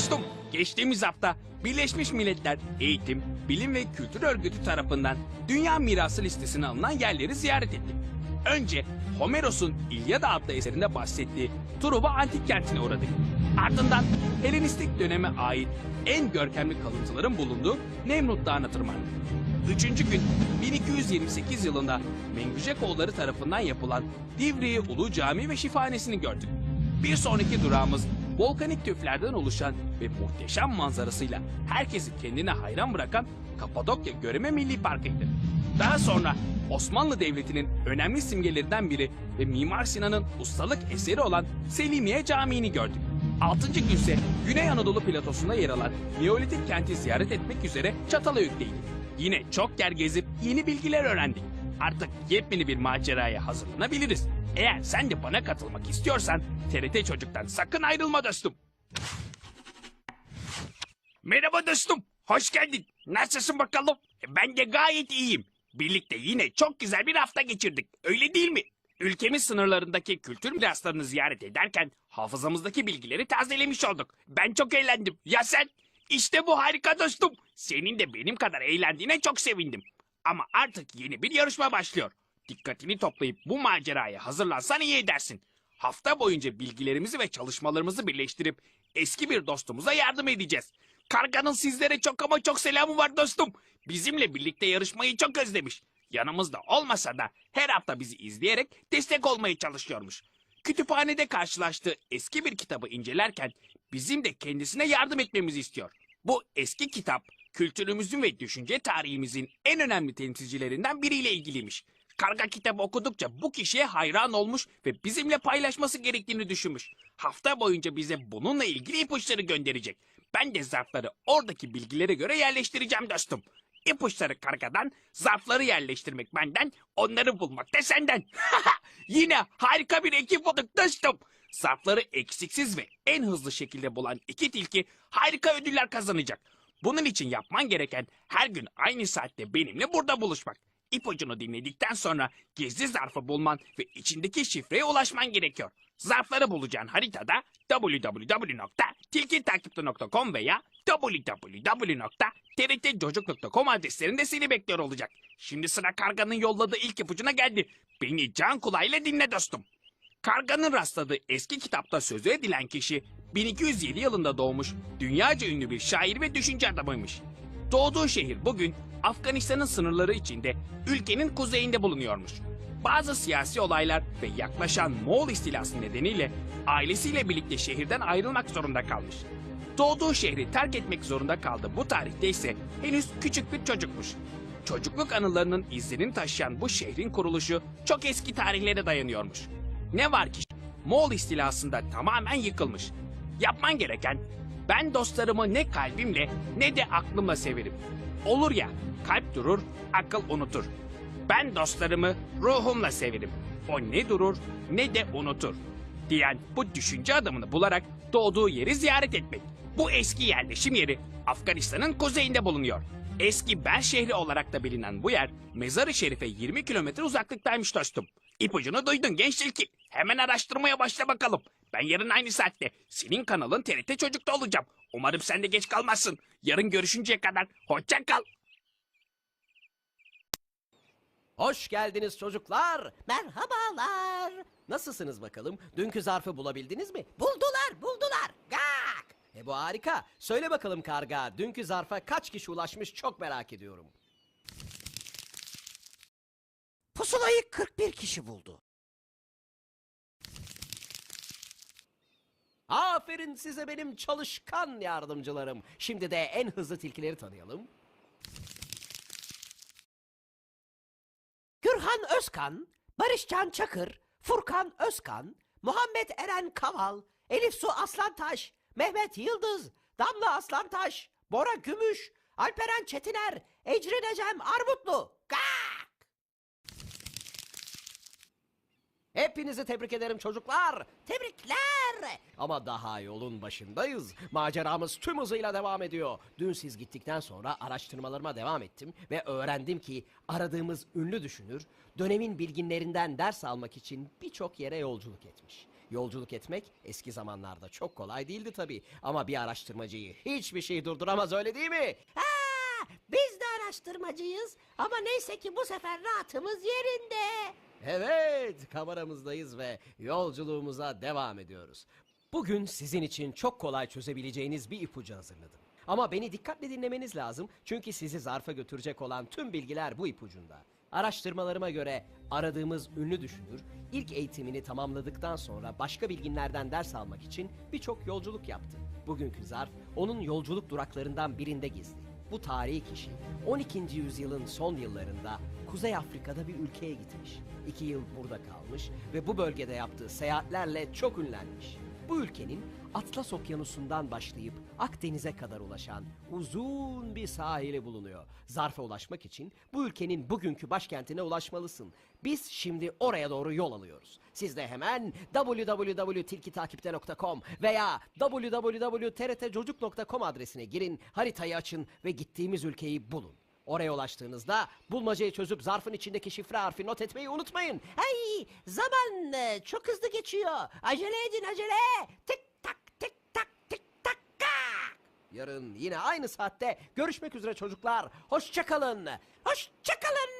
dostum. Geçtiğimiz hafta Birleşmiş Milletler Eğitim, Bilim ve Kültür Örgütü tarafından Dünya Mirası listesine alınan yerleri ziyaret ettik. Önce Homeros'un İlyada adlı eserinde bahsettiği Truva Antik Kenti'ne uğradık. Ardından Helenistik döneme ait en görkemli kalıntıların bulunduğu Nemrut Dağı'na tırmandık. Üçüncü gün 1228 yılında Mengücekoğulları tarafından yapılan Divriği Ulu Cami ve Şifahanesi'ni gördük. Bir sonraki durağımız volkanik tüflerden oluşan ve muhteşem manzarasıyla herkesi kendine hayran bırakan Kapadokya Göreme Milli Parkı'ydı. Daha sonra Osmanlı Devleti'nin önemli simgelerinden biri ve Mimar Sinan'ın ustalık eseri olan Selimiye Camii'ni gördük. Altıncı günse Güney Anadolu platosunda yer alan Neolitik kenti ziyaret etmek üzere Çatalhöyük'teydik. Yine çok yer gezip yeni bilgiler öğrendik. Artık yepyeni bir maceraya hazırlanabiliriz. Eğer sen de bana katılmak istiyorsan TRT Çocuk'tan sakın ayrılma dostum. Merhaba dostum. Hoş geldin. Nasılsın bakalım? Ben de gayet iyiyim. Birlikte yine çok güzel bir hafta geçirdik. Öyle değil mi? Ülkemiz sınırlarındaki kültür miraslarını ziyaret ederken hafızamızdaki bilgileri tazelemiş olduk. Ben çok eğlendim. Ya sen? İşte bu harika dostum. Senin de benim kadar eğlendiğine çok sevindim. Ama artık yeni bir yarışma başlıyor. Dikkatini toplayıp bu maceraya hazırlansan iyi edersin. Hafta boyunca bilgilerimizi ve çalışmalarımızı birleştirip eski bir dostumuza yardım edeceğiz. Karganın sizlere çok ama çok selamı var dostum. Bizimle birlikte yarışmayı çok özlemiş. Yanımızda olmasa da her hafta bizi izleyerek destek olmaya çalışıyormuş. Kütüphanede karşılaştığı eski bir kitabı incelerken bizim de kendisine yardım etmemizi istiyor. Bu eski kitap kültürümüzün ve düşünce tarihimizin en önemli temsilcilerinden biriyle ilgiliymiş. Karga kitabı okudukça bu kişiye hayran olmuş ve bizimle paylaşması gerektiğini düşünmüş. Hafta boyunca bize bununla ilgili ipuçları gönderecek. Ben de zarfları oradaki bilgilere göre yerleştireceğim dostum. İpuçları kargadan, zarfları yerleştirmek benden, onları bulmak da senden. Yine harika bir ekip olduk dostum. Zarfları eksiksiz ve en hızlı şekilde bulan iki tilki harika ödüller kazanacak. Bunun için yapman gereken her gün aynı saatte benimle burada buluşmak. İpucunu dinledikten sonra gizli zarfı bulman ve içindeki şifreye ulaşman gerekiyor. Zarfları bulacağın haritada www.tilkitakipte.com veya www.trtcocuk.com adreslerinde seni bekliyor olacak. Şimdi sıra karganın yolladığı ilk ipucuna geldi. Beni can kulağıyla dinle dostum. Karganın rastladığı eski kitapta sözü edilen kişi 1207 yılında doğmuş, dünyaca ünlü bir şair ve düşünce adamıymış. Doğduğu şehir bugün Afganistan'ın sınırları içinde ülkenin kuzeyinde bulunuyormuş. Bazı siyasi olaylar ve yaklaşan Moğol istilası nedeniyle ailesiyle birlikte şehirden ayrılmak zorunda kalmış. Doğduğu şehri terk etmek zorunda kaldı bu tarihte ise henüz küçük bir çocukmuş. Çocukluk anılarının izlerini taşıyan bu şehrin kuruluşu çok eski tarihlere dayanıyormuş. Ne var ki Moğol istilasında tamamen yıkılmış. Yapman gereken ben dostlarımı ne kalbimle ne de aklımla severim. Olur ya kalp durur, akıl unutur. Ben dostlarımı ruhumla severim. O ne durur ne de unutur. Diyen bu düşünce adamını bularak doğduğu yeri ziyaret etmek. Bu eski yerleşim yeri Afganistan'ın kuzeyinde bulunuyor. Eski Bel şehri olarak da bilinen bu yer Mezarı Şerif'e 20 kilometre uzaklıktaymış dostum. İpucunu duydun genç tilki. Hemen araştırmaya başla bakalım. Ben yarın aynı saatte senin kanalın TRT Çocuk'ta olacağım. Umarım sen de geç kalmazsın. Yarın görüşünceye kadar hoşça kal. Hoş geldiniz çocuklar. Merhabalar. Nasılsınız bakalım? Dünkü zarfı bulabildiniz mi? Buldular, buldular. Gak! E bu harika. Söyle bakalım karga, dünkü zarfa kaç kişi ulaşmış çok merak ediyorum. Pusulayı 41 kişi buldu. Aferin size benim çalışkan yardımcılarım. Şimdi de en hızlı tilkileri tanıyalım. Gürhan Özkan, Barışcan Çakır, Furkan Özkan, Muhammed Eren Kaval, Elif Su Aslantaş, Mehmet Yıldız, Damla Aslantaş, Bora Gümüş, Alperen Çetiner, Ecrin Ecem Armutlu. Gak! Hepinizi tebrik ederim çocuklar. Tebrikler. Ama daha yolun başındayız. Maceramız tüm hızıyla devam ediyor. Dün siz gittikten sonra araştırmalarıma devam ettim ve öğrendim ki aradığımız ünlü düşünür dönemin bilginlerinden ders almak için birçok yere yolculuk etmiş. Yolculuk etmek eski zamanlarda çok kolay değildi tabii. Ama bir araştırmacıyı hiçbir şey durduramaz öyle değil mi? Ha, biz de araştırmacıyız ama neyse ki bu sefer rahatımız yerinde. Evet, kameramızdayız ve yolculuğumuza devam ediyoruz. Bugün sizin için çok kolay çözebileceğiniz bir ipucu hazırladım. Ama beni dikkatle dinlemeniz lazım çünkü sizi zarfa götürecek olan tüm bilgiler bu ipucunda. Araştırmalarıma göre aradığımız ünlü düşünür ilk eğitimini tamamladıktan sonra başka bilginlerden ders almak için birçok yolculuk yaptı. Bugünkü zarf onun yolculuk duraklarından birinde gizli. Bu tarihi kişi 12. yüzyılın son yıllarında Kuzey Afrika'da bir ülkeye gitmiş. İki yıl burada kalmış ve bu bölgede yaptığı seyahatlerle çok ünlenmiş. Bu ülkenin Atlas Okyanusu'ndan başlayıp Akdeniz'e kadar ulaşan uzun bir sahili bulunuyor. Zarfa ulaşmak için bu ülkenin bugünkü başkentine ulaşmalısın. Biz şimdi oraya doğru yol alıyoruz. Siz de hemen www.tilkitakipte.com veya www.trtcocuk.com adresine girin, haritayı açın ve gittiğimiz ülkeyi bulun. Oraya ulaştığınızda bulmacayı çözüp zarfın içindeki şifre harfi not etmeyi unutmayın. Hey, zaman e, çok hızlı geçiyor. Acele edin acele. Tik tak tik tak tik tak. Yarın yine aynı saatte görüşmek üzere çocuklar. Hoşçakalın. Hoşçakalın.